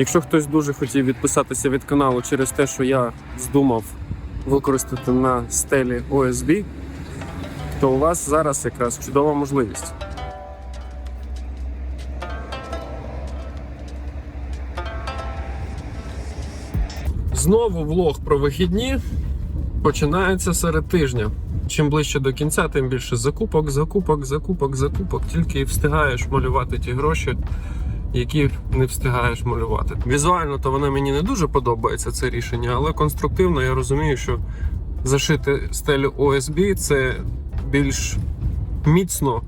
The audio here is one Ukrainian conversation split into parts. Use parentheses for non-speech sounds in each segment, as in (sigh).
Якщо хтось дуже хотів відписатися від каналу через те, що я здумав використати на стелі OSB, то у вас зараз якраз чудова можливість. Знову влог про вихідні починається серед тижня. Чим ближче до кінця, тим більше закупок, закупок, закупок, закупок. Тільки і встигаєш малювати ті гроші, які не встигаєш малювати. Візуально то вона мені не дуже подобається це рішення, але конструктивно я розумію, що зашити стелю ОСБ це більш міцно,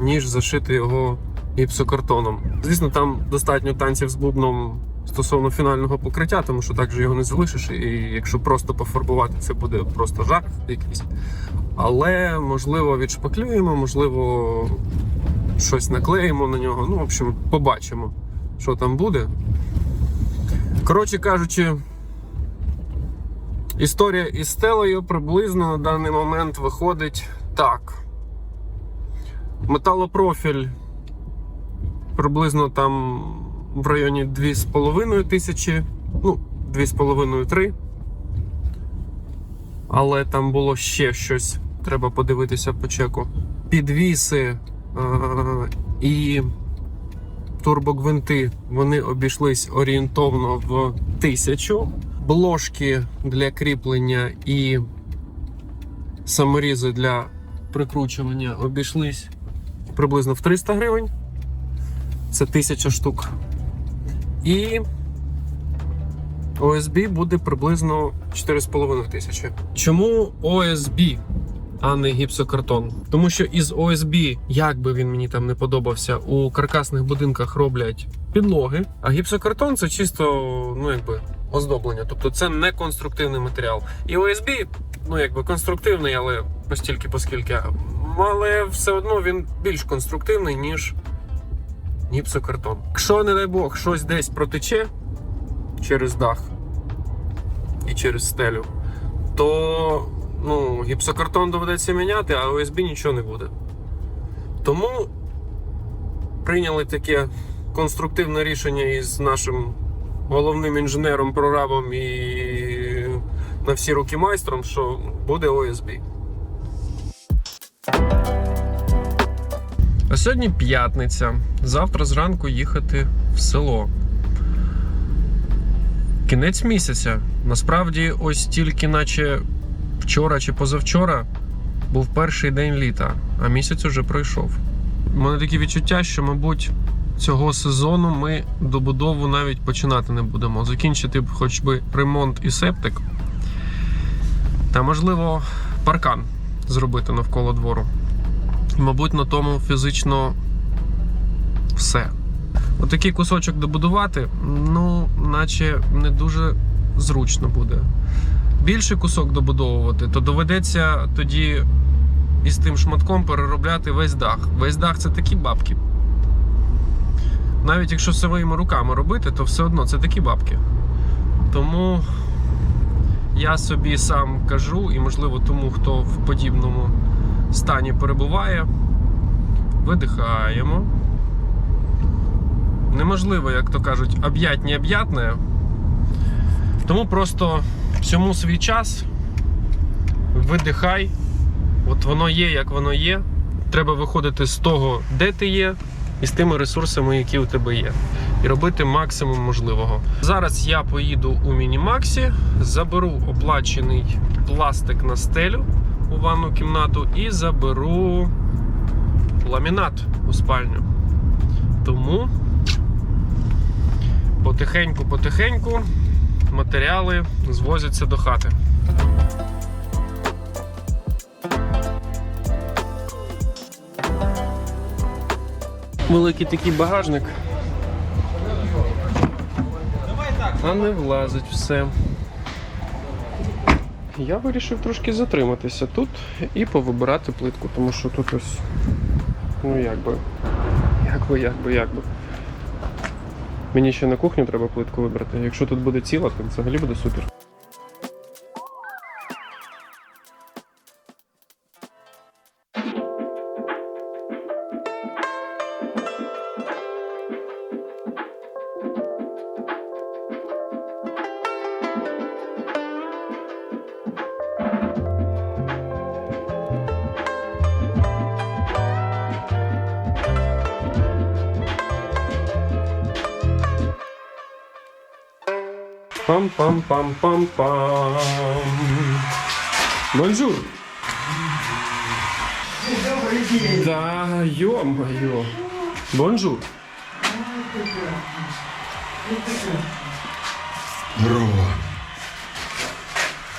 ніж зашити його гіпсокартоном. Звісно, там достатньо танців з бубном стосовно фінального покриття, тому що так же його не залишиш, і якщо просто пофарбувати, це буде просто жах якийсь. Але можливо відшпаклюємо, можливо, щось наклеїмо на нього. Ну, в общем, побачимо, що там буде. Коротше кажучи, історія із стелею приблизно на даний момент виходить так. Металопрофіль приблизно там в районі 2,5 тисячі, ну, 2,5-3. Але там було ще щось. Треба подивитися по чеку. Підвіси і турбогвинти вони обійшлись орієнтовно в тисячу. Бложки для кріплення і саморізи для прикручування обійшлись приблизно в 300 гривень. Це тисяча штук. І ОСБ буде приблизно 4,5 тисячі. Чому ОСБ, а не гіпсокартон? Тому що із ОСБ, як би він мені там не подобався, у каркасних будинках роблять підлоги, а гіпсокартон це чисто, ну якби. Оздоблення, тобто це не конструктивний матеріал. І ОСБ, ну якби конструктивний, але постільки, поскільки. Але все одно він більш конструктивний, ніж гіпсокартон. Якщо, не дай Бог, щось десь протече через дах і через стелю, то ну, гіпсокартон доведеться міняти, а ОСБ нічого не буде. Тому прийняли таке конструктивне рішення із нашим головним інженером, прорабом і на всі руки майстром, що буде ОСБ. А сьогодні п'ятниця. Завтра зранку їхати в село. Кінець місяця. Насправді, ось тільки, наче вчора чи позавчора, був перший день літа, а місяць уже пройшов. У мене таке відчуття, що, мабуть, цього сезону ми добудову навіть починати не будемо. Закінчити хоч би ремонт і септик. Та, можливо, паркан зробити навколо двору. Мабуть, на тому фізично все. Отакий кусочок добудувати, ну, наче не дуже зручно буде. Більший кусок добудовувати, то доведеться тоді із тим шматком переробляти весь дах. Весь дах це такі бабки. Навіть якщо своїми руками робити, то все одно це такі бабки. Тому я собі сам кажу, і можливо тому, хто в подібному стані перебуває, видихаємо. Неможливо, як то кажуть, об'ять необ'ятне. Тому просто всьому свій час видихай. От воно є, як воно є. Треба виходити з того, де ти є, і з тими ресурсами, які у тебе є. І робити максимум можливого. Зараз я поїду у Мінімаксі, заберу оплачений пластик на стелю у ванну кімнату і заберу ламінат у спальню. Тому потихеньку-потихеньку матеріали звозяться до хати. Великий такий багажник. А не влазить все. Я вирішив трошки затриматися тут і повибирати плитку, тому що тут ось. Ну як би. Як би, як би, як би. Мені ще на кухню треба плитку вибрати. Якщо тут буде ціла, то взагалі буде супер. Пам-пам-пам-пам-пам. Бонжур. Добрый день. Да, ё-моё. Бонжур. Здорово.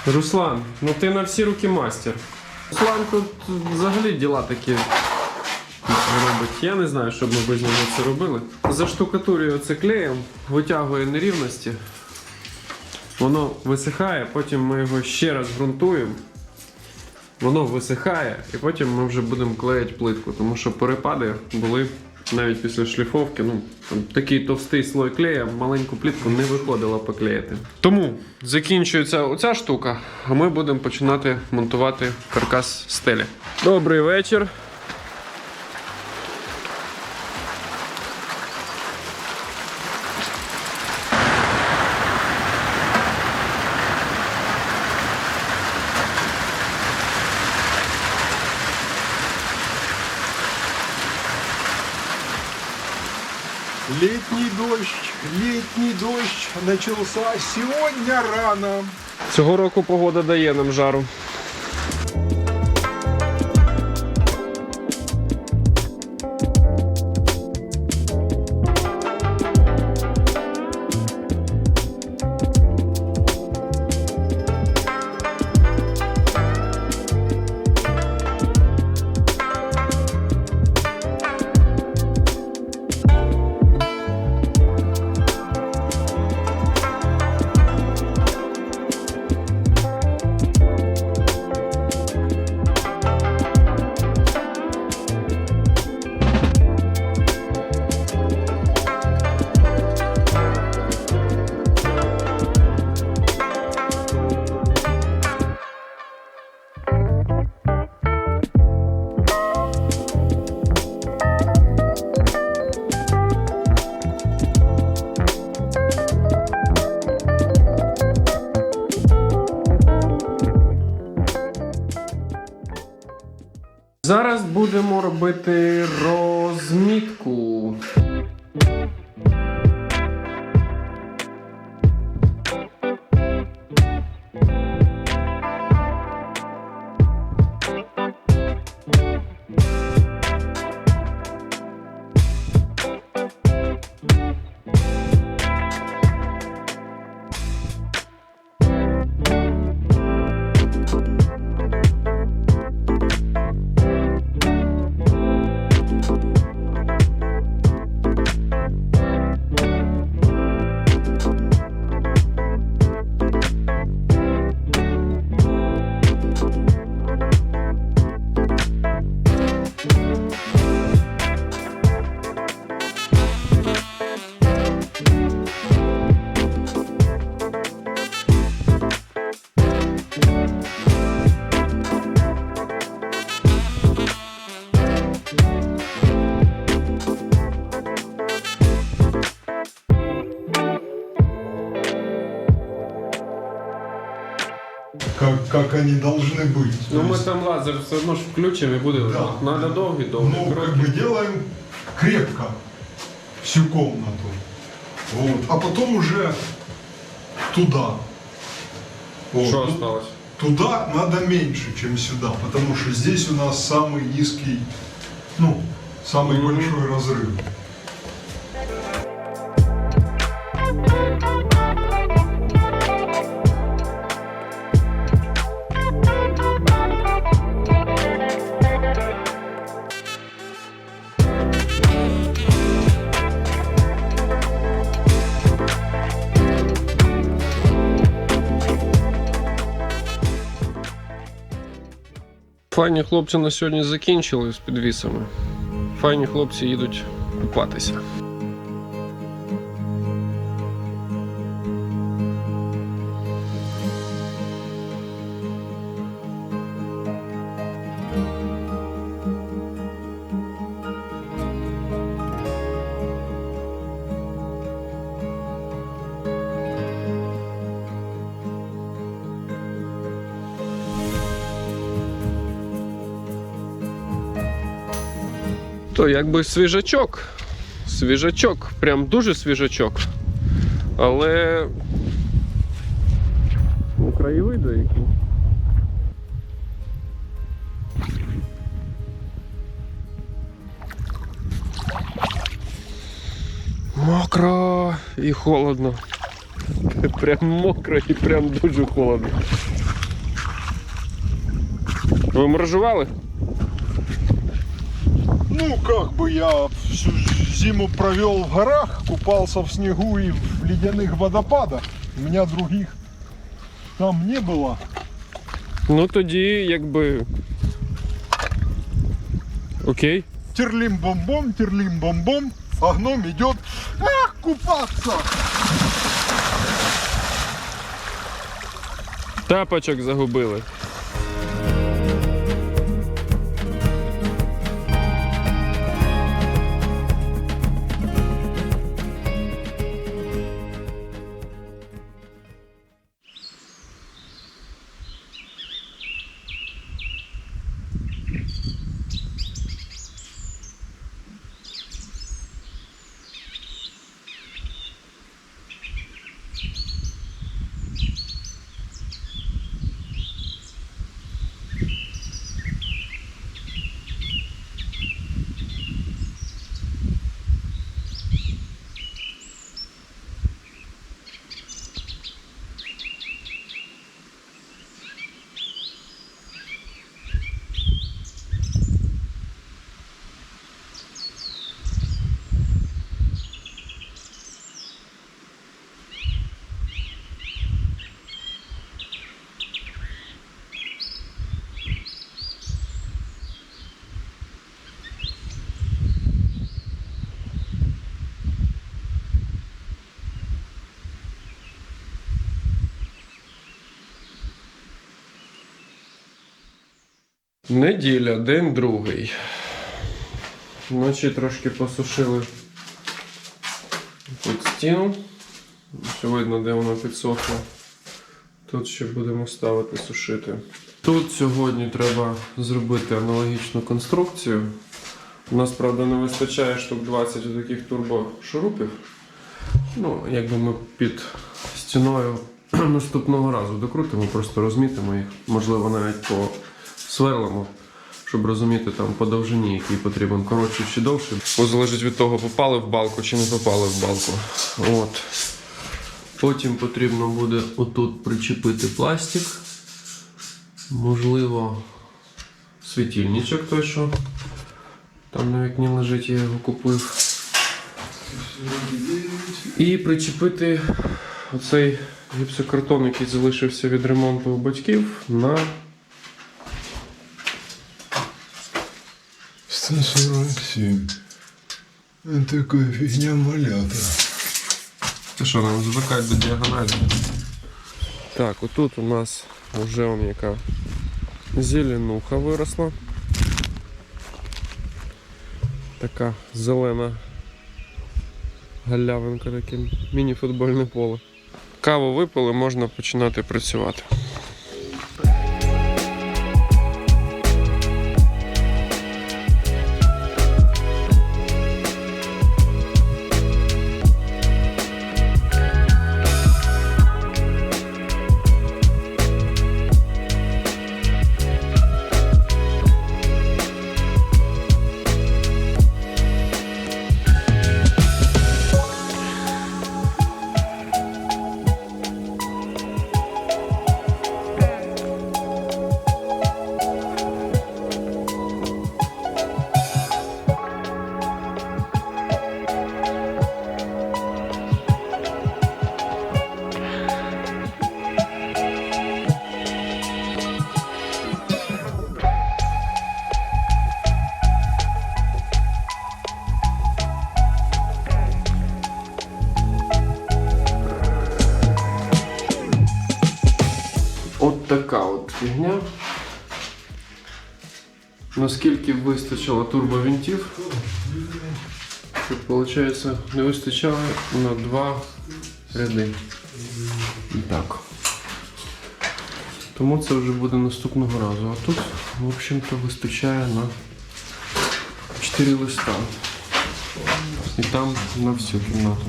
Руслан, ну ти на всі руки мастер. Руслан тут взагалі діла такі робить. Я не знаю, що б ми без нього це робили. Заштукатурює це клеєм, витягує нерівності. Воно висихає, потім ми його ще раз ґрунтуємо. Воно висихає, і потім ми вже будемо клеїти плитку, тому що перепади були навіть після шліфовки. Ну, там такий товстий слой клея, маленьку плитку не виходило поклеїти. Тому закінчується оця штука, а ми будемо починати монтувати каркас стелі. Добрий вечір. Начался сегодня рано. Цього року погода дає нам жару. Зараз будемо робити розмітку. Ну То ми есть, там лазер все одно ж включимо і буде Да. Надо довгі, довгі ну, как кроки. бы делаем крепко всю комнату. Вот. А потом уже туда. Вот. Що Ту- осталось? Туда надо меньше, чем сюда, потому что здесь у нас самый низкий, ну, самый Мгм. большой разрыв. Файні хлопці на сьогодні закінчили з підвісами. Файні хлопці їдуть купатися. То якби свіжачок. Свіжачок, прям дуже свіжачок. Але. Ну, краєвиди які. Мокро і холодно. (laughs) Прям мокро і прям дуже холодно. Ви моржували? Ну, как бы я всю зиму провел в горах, купался в снегу и в ледяных водопадах. У меня других там не было. Ну тоді якби. Окей. Терлим-бомбом, терлим-бомбом, а гном идет ах, купаться. Тапочок загубили. Неділя, день другий. Вночі трошки посушили тут стіну. Ось видно, де воно підсохло. Тут ще будемо ставити сушити. Тут сьогодні треба зробити аналогічну конструкцію. У нас, правда, не вистачає штук 20 таких турбошурупів. Ну, якби ми під стіною (clears throat) наступного разу докрутимо, просто розмітимо їх, можливо, навіть по сверлимо, щоб розуміти там по довжині, який потрібен коротший чи довший. Бо залежить від того, попали в балку чи не попали в балку. От. Потім потрібно буде отут причепити пластик. Можливо, світильничок той, що там на вікні лежить, я його купив. І причепити оцей гіпсокартон, який залишився від ремонту у батьків, на 147. Такая фигня малята. Ти що, нам звикають до діагоналі? Так, отут у нас вже он яка зеленуха виросла. Така зелена галявинка, таке міні-футбольне поле. Каву випили, можна починати працювати. Наскільки вистачило турбовинтів, щоб, виходить, не вистачало на два ряди. І так. Тому це вже буде наступного разу. А тут, в общем-то, вистачає на 4 листа. І там на всю кімнату.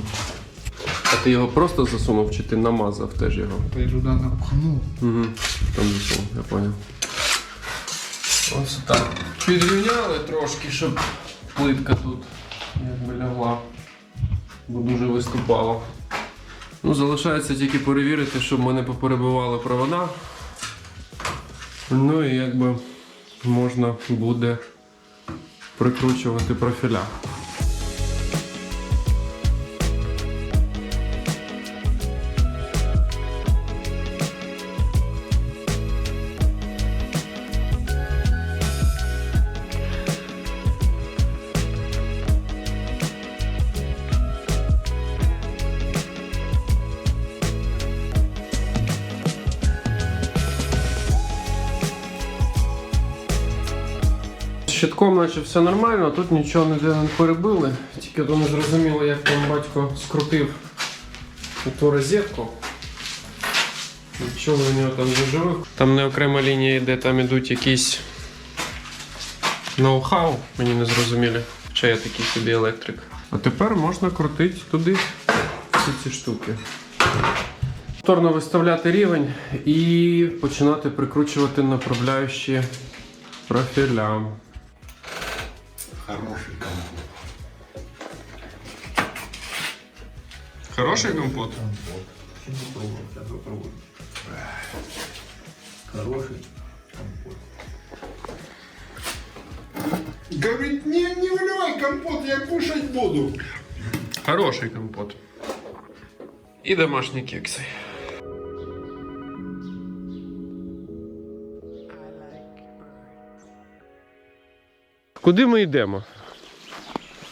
А ти його просто засунув чи ти намазав теж його? Я туда напхнул. Угу. Там засунув, я понял. Ось так. Підрівняли трошки, щоб плитка тут якби лягла. Бо дуже виступала. Ну, залишається тільки перевірити, щоб ми не поперебивали провода. Ну і якби можна буде прикручувати профіля. Щитком наче все нормально, тут нічого не перебили. Тільки то не зрозуміло, як там батько скрутив ту розетку. Нічого у нього там не живих. Там не окрема лінія йде, там ідуть якісь ноу-хау, мені не зрозумілі. Хоча я такий собі електрик. А тепер можна крутити туди всі ці штуки. Повторно виставляти рівень і починати прикручувати направляючі профіля. Хороший компот. Хороший компот? Компот. Сейчас попробуем, сейчас попробуем. Хороший компот. Говорит, не, не выливай компот, я кушать буду. Хороший компот. І домашні кекси. Куди ми йдемо?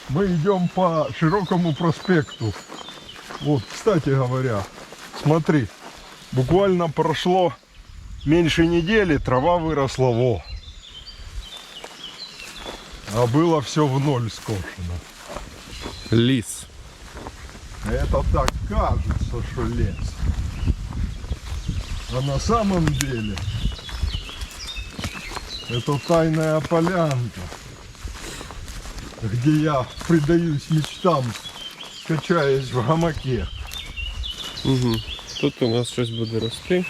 Мы идем по широкому проспекту. Вот, кстати говоря, смотри, буквально прошло меньше недели, трава выросла во. А было все в ноль скошено. Ліс. Это так кажется, что лес. А на самом деле это тайная полянка, где я предаюсь мечтам, качаясь в гамаке. Угу. Тут у нас щось буде рости.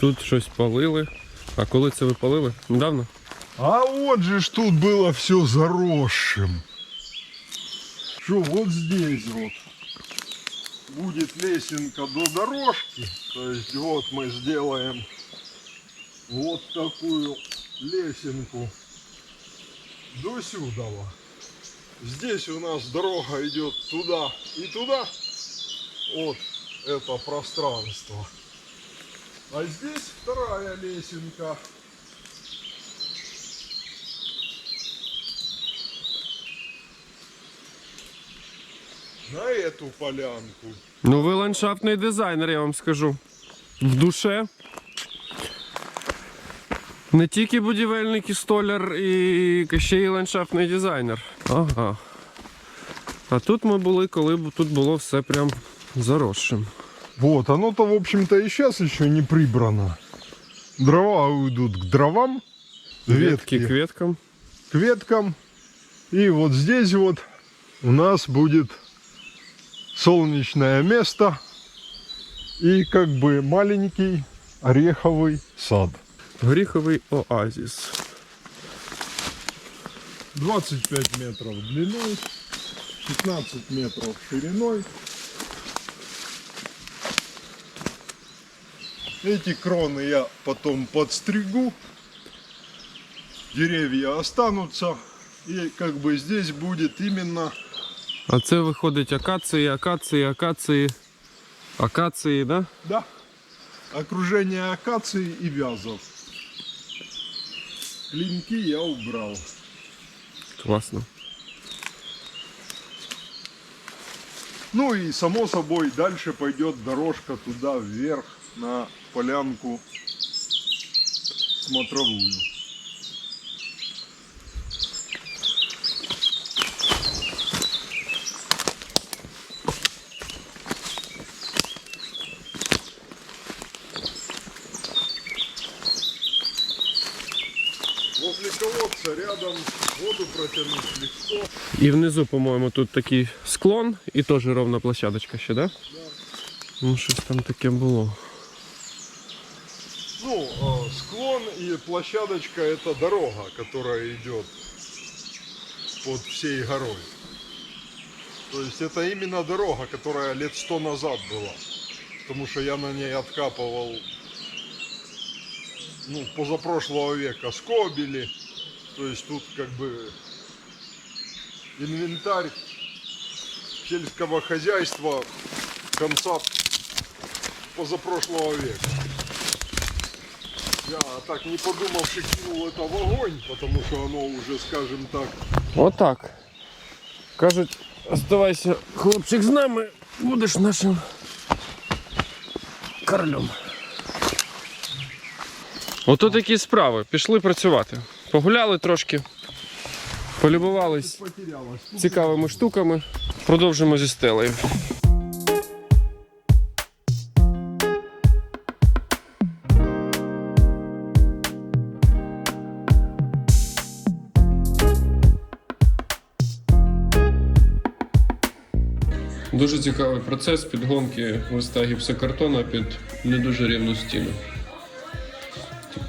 Тут щось палили. А коли це ви палили? Недавно? А вот же ж тут было все заросшим. Что вот здесь вот будет лесенка до дорожки. То есть вот мы сделаем вот такую лесенку до сюда. Здесь у нас дорога идет туда и туда. Вот это пространство. А здесь вторая лесенка. на эту полянку. Ну ви ландшафтний дизайнер, я вам скажу. В душе. Не тільки будівельник і столяр, і ще й ландшафтний дизайнер. Ага. А тут ми були, коли б тут було все прям заросшим. Вот, оно-то, в общем-то, и сейчас еще не прибрано. Дрова уйдут к дровам, Ветки ветки к веткам. к веткам. И вот здесь вот у нас будет солнечное место и как бы маленький ореховый сад. Горіховий оазіс. 25 метров длиной, 15 метров шириной. Эти кроны я потом подстригу. Деревья останутся. И как бы здесь будет именно А це виходить акації, акації, акації, акації, да? да, окружение акации и вязов. Клинки я убрал. Класно. Ну и само собой дальше пойдет дорожка туда вверх на полянку смотровую. Возле колодца рядом воду протянуть легко. І внизу, по-моєму, тут такий склон і теж ровна площадочка ще, да? Ну, щось там таке було. Ну, э, склон и площадочка это дорога, которая идет под всей горой. То есть это именно дорога, которая лет сто назад была. Потому что я на ней откапывал ну, позапрошлого века скобели. То есть тут как бы инвентарь сельского хозяйства конца позапрошлого века. Я так не подумавши кинул это в огонь, потому что оно уже, скажем так, Отак. Кажуть, оставайся, хлопчик, з нами, будеш нашим королем. Ото такі справи. Пішли працювати. Погуляли трошки, полюбувались цікавими штуками. Продовжимо зі стелею. Дуже цікавий процес підгонки листа гіпсокартона під не дуже рівну стіну.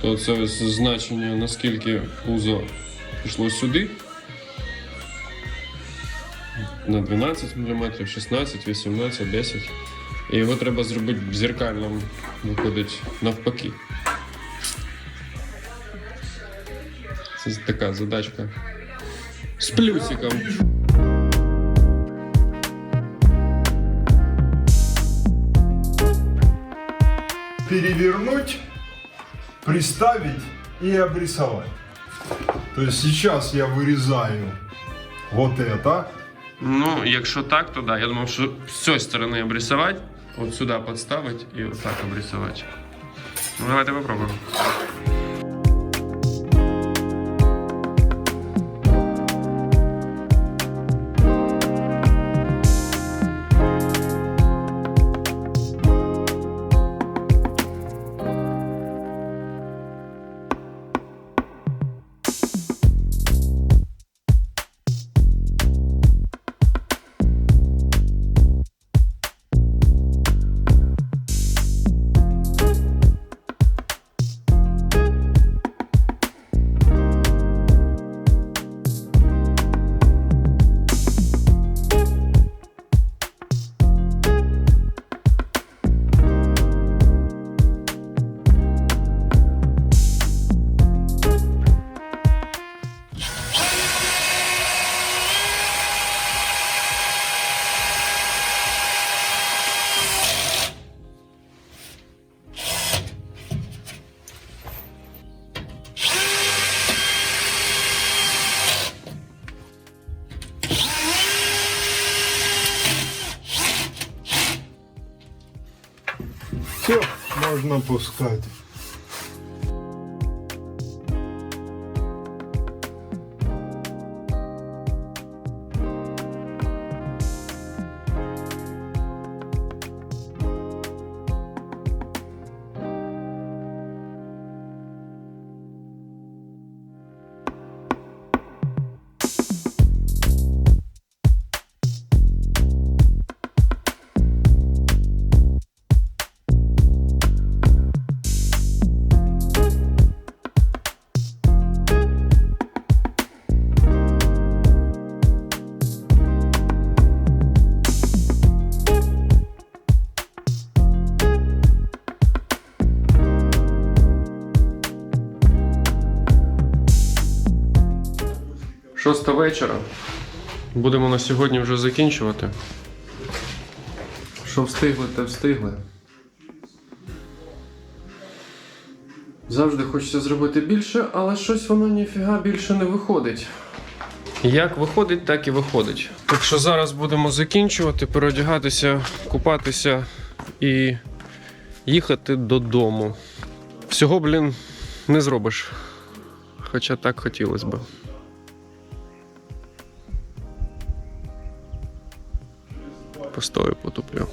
Тобто це значення, наскільки пузо пішло сюди, на 12 мм, 16, 18, 10. І його треба зробити в зеркальному, виходить навпаки. Це така задачка з плюсиком. перевернуть, приставить и обрисовать. То есть сейчас я вырезаю вот это. Ну, якщо так, то да. Я думав, що з цієї сторони обрисувати, от сюди підставити і отак обрисувати. Ну, давайте попробуємо. Можно пускать. Шоста вечора. Будемо на сьогодні вже закінчувати. Що встигли, те встигли. Завжди хочеться зробити більше, але щось воно ніфіга більше не виходить. Як виходить, так і виходить. Так що зараз будемо закінчувати, переодягатися, купатися і їхати додому. Всього, блін, Не зробиш. Хоча так хотілося б. Постою потуплю.